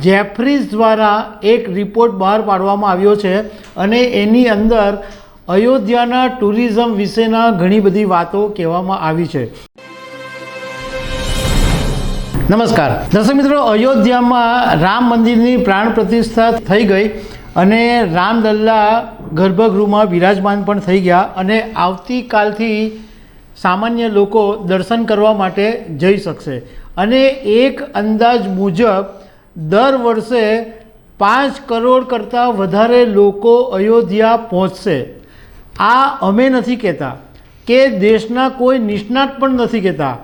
જેફરીઝ દ્વારા એક રિપોર્ટ બહાર પાડવામાં આવ્યો છે અને એની અંદર અયોધ્યાના ટુરિઝમ વિશેના ઘણી બધી વાતો કહેવામાં આવી છે. નમસ્કાર. દર્શક મિત્રો, અયોધ્યામાં રામ મંદિરની પ્રાણ પ્રતિષ્ઠા થઈ ગઈ અને રામલલ્લા ગર્ભગૃહમાં વિરાજમાન પણ થઈ ગયા અને આવતીકાલથી સામાન્ય લોકો દર્શન કરવા માટે જઈ શકશે. અને એક અંદાજ મુજબ દર વર્ષે પાંચ કરોડ કરતાં વધારે લોકો અયોધ્યા પહોંચશે. આ અમે નથી કહેતા, કે દેશના કોઈ નિષ્ણાત પણ નથી કહેતા.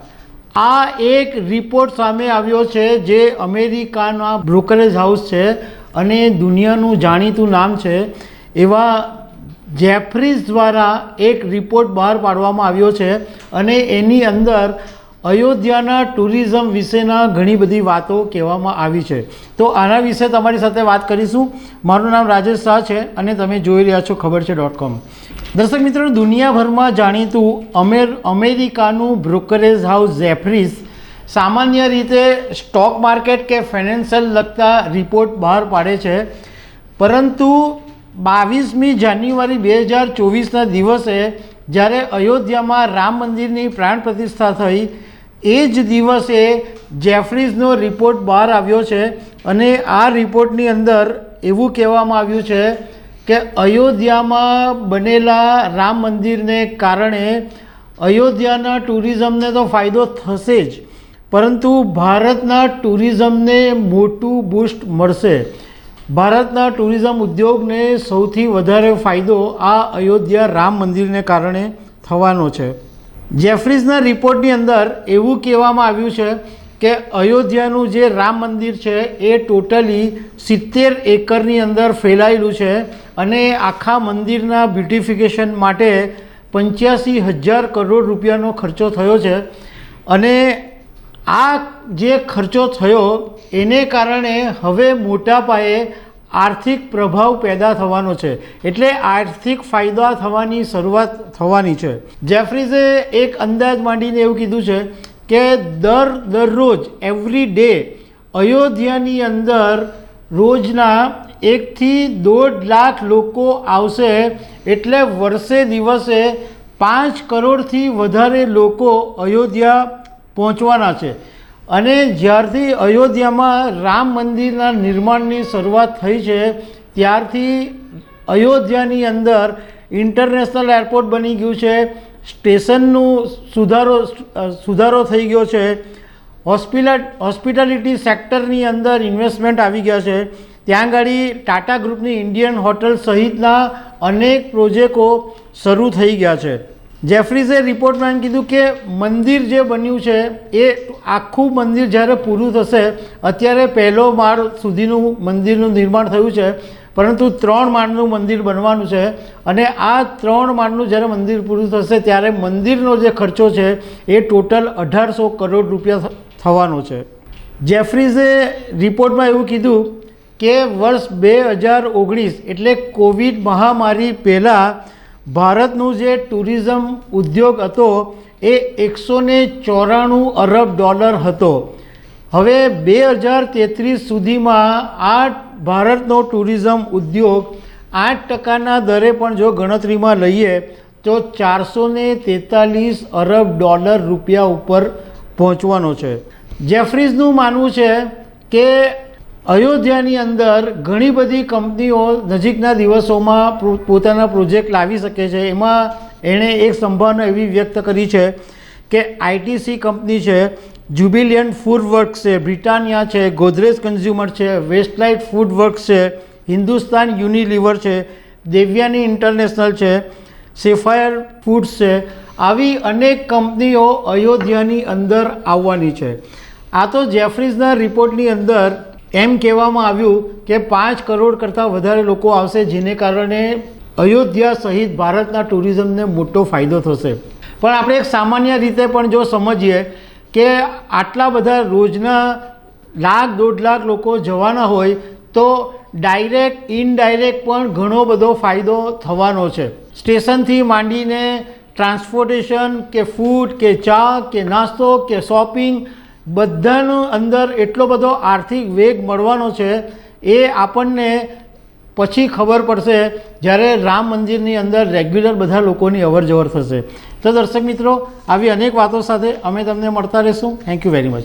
આ એક રિપોર્ટ સામે આવ્યો છે જે અમેરિકાના બ્રોકરેજ હાઉસ છે અને દુનિયાનું જાણીતું નામ છે. એવા જેફરીઝ દ્વારા એક રિપોર્ટ બહાર પાડવામાં આવ્યો છે અને એની અંદર અયોધ્યાના ટુરિઝમ વિશેના ઘણી બધી વાતો કહેવામાં આવી છે. તો આના વિશે તમારી સાથે વાત કરીશું. મારું નામ રાજેશ શાહ છે અને તમે જોઈ રહ્યા છો ખબર છે ડોટ કોમ. દર્શક મિત્રો દુનિયાભરમાં જાણીતું અમેર, અમેરિકાનું બ્રોકરેજ હાઉસ ઝેફરીઝ સામાન્ય રીતે સ્ટોક માર્કેટ કે ફાઇનાન્શિયલ લગતા રિપોર્ટ બહાર પાડે છે. પરંતુ બાવીસમી જાન્યુઆરી બે હજાર ચોવીસના દિવસે જ્યારે અયોધ્યામાં રામ મંદિરની પ્રાણ પ્રતિષ્ઠા થઈ એ જ દિવસે જેફરીઝનો રિપોર્ટ બહાર આવ્યો છે અને આ રિપોર્ટની અંદર એવું કહેવામાં આવ્યું છે કે અયોધ્યામાં બનેલા રામ મંદિરને કારણે અયોધ્યાના ટુરિઝમને તો ફાયદો થશે જ, પરંતુ ભારતના ટુરિઝમને મોટું બૂસ્ટ મળશે. ભારતના ટુરિઝમ ઉદ્યોગને સૌથી વધારે ફાયદો આ અયોધ્યા રામ મંદિરને કારણે થવાનો છે. જેફરીઝના રિપોર્ટની અંદર એવું કહેવામાં આવ્યું છે કે અયોધ્યાનું જે રામ મંદિર છે, એ ટોટલી સિત્તેર એકરની અંદર ફેલાયેલું છે અને આખા મંદિરના બ્યુટિફિકેશન માટે પંચ્યાસી હજાર કરોડ રૂપિયાનો ખર્ચો થયો છે. અને આ જે ખર્ચો થયો, એને કારણે હવે મોટા પાયે આર્થિક પ્રભાવ પેદા થવાનો છે. એટલે આર્થિક ફાયદા થવાની શરૂઆત થવાની છે. જેફરીઝે એક અંદાજ માંડીને એવું કીધું છે કે દર દરરોજ એવરી ડે અયોધ્યાની અંદર રોજના એકથી દોઢ લાખ લોકો આવશે એટલે વર્ષે દિવસે પાંચ કરોડથી વધારે લોકો અયોધ્યા પહોંચવાના છે. અને જ્યારથી અયોધ્યામાં રામ મંદિરના નિર્માણની શરૂઆત થઈ છે, ત્યારથી અયોધ્યાની અંદર ઇન્ટરનેશનલ એરપોર્ટ બની ગયું છે, સ્ટેશનનું સુધારો સુધારો થઈ ગયો છે હોસ્પિટલ હોસ્પિટાલિટી સેક્ટરની અંદર ઇન્વેસ્ટમેન્ટ આવી ગયા છે. ત્યાં આગળ ટાટા ગ્રુપની ઇન્ડિયન હોટલ સહિતના અનેક પ્રોજેક્ટો શરૂ થઈ ગયા છે. જેફરીઝે રિપોર્ટમાં કીધું કે મંદિર જે બન્યું છે, એ આખું મંદિર જ્યારે પૂરું થશે, અત્યારે પહેલો માળ સુધીનું મંદિરનું નિર્માણ થયું છે. પરંતુ ત્રણ માળનું મંદિર બનવાનું છે અને આ ત્રણ માળનું જ્યારે મંદિર પૂરું થશે, ત્યારે મંદિરનો જે ખર્ચો છે, એ ટોટલ અઢારસો કરોડ રૂપિયા થવાનો છે. જેફરીઝે રિપોર્ટમાં એવું કીધું કે વર્ષ બે હજાર ઓગણીસ એટલે કોવિડ મહામારી પહેલાં ભારતનું જે ટુરિઝમ ઉદ્યોગ હતો એ એકસો ને ચોરાણું અરબ ડોલર હતો. હવે બે હજાર તેત્રીસ સુધીમાં આ ભારતનો ટુરિઝમ ઉદ્યોગ આઠ ટકાના દરે પણ જો ગણતરીમાં લઈએ તો ચારસો ને તેતાલીસ અરબ ડોલર રૂપિયા ઉપર પહોંચવાનો છે. જેફરીઝનું માનવું છે કે અયોધ્યાની અંદર ઘણી બધી કંપનીઓ નજીકના દિવસોમાં પોતાના પ્રોજેક્ટ લાવી શકે છે. એમાં એણે એક સંભાવના એવી વ્યક્ત કરી છે કે આઈટીસી કંપની છે જ્યુબિલિયન ફૂડ વર્ક છે, બ્રિટાનિયા છે, ગોદરેજ કન્ઝ્યુમર છે વેસ્ટલાઇટ ફૂડ વર્ક છે, હિન્દુસ્તાન યુનિલિવર છે, દેવ્યાની ઇન્ટરનેશનલ છે, સેફાયર ફૂડ્સ છે. આવી અનેક કંપનીઓ અયોધ્યાની અંદર આવવાની છે. આ તો જેફરીઝના રિપોર્ટની અંદર એમ કહેવામાં આવ્યું કે પાંચ કરોડ કરતાં વધારે લોકો આવશે, જેને કારણે અયોધ્યા સહિત ભારતના ટુરિઝમને મોટો ફાયદો થશે. પણ આપણે એક સામાન્ય રીતે પણ જો સમજીએ કે આટલા બધા રોજના લાખ, દોઢ લાખ લોકો જવાના હોય, તો ડાયરેક્ટ, ઇનડાયરેક્ટ પણ ઘણો બધો ફાયદો થવાનો છે. સ્ટેશનથી માંડીને ટ્રાન્સપોર્ટેશન કે ફૂડ કે ચા કે નાસ્તો કે શોપિંગ બધાનું અંદર એટલો બધો આર્થિક વેગ મળવાનો છે, એ આપણને પછી ખબર પડશે જ્યારે રામ મંદિરની અંદર રેગ્યુલર બધા લોકોની અવર જવર થશે. તો દર્શક મિત્રો, આવી અનેક વાતો સાથે અમે તમને મળતા રહીશું. Thank you very much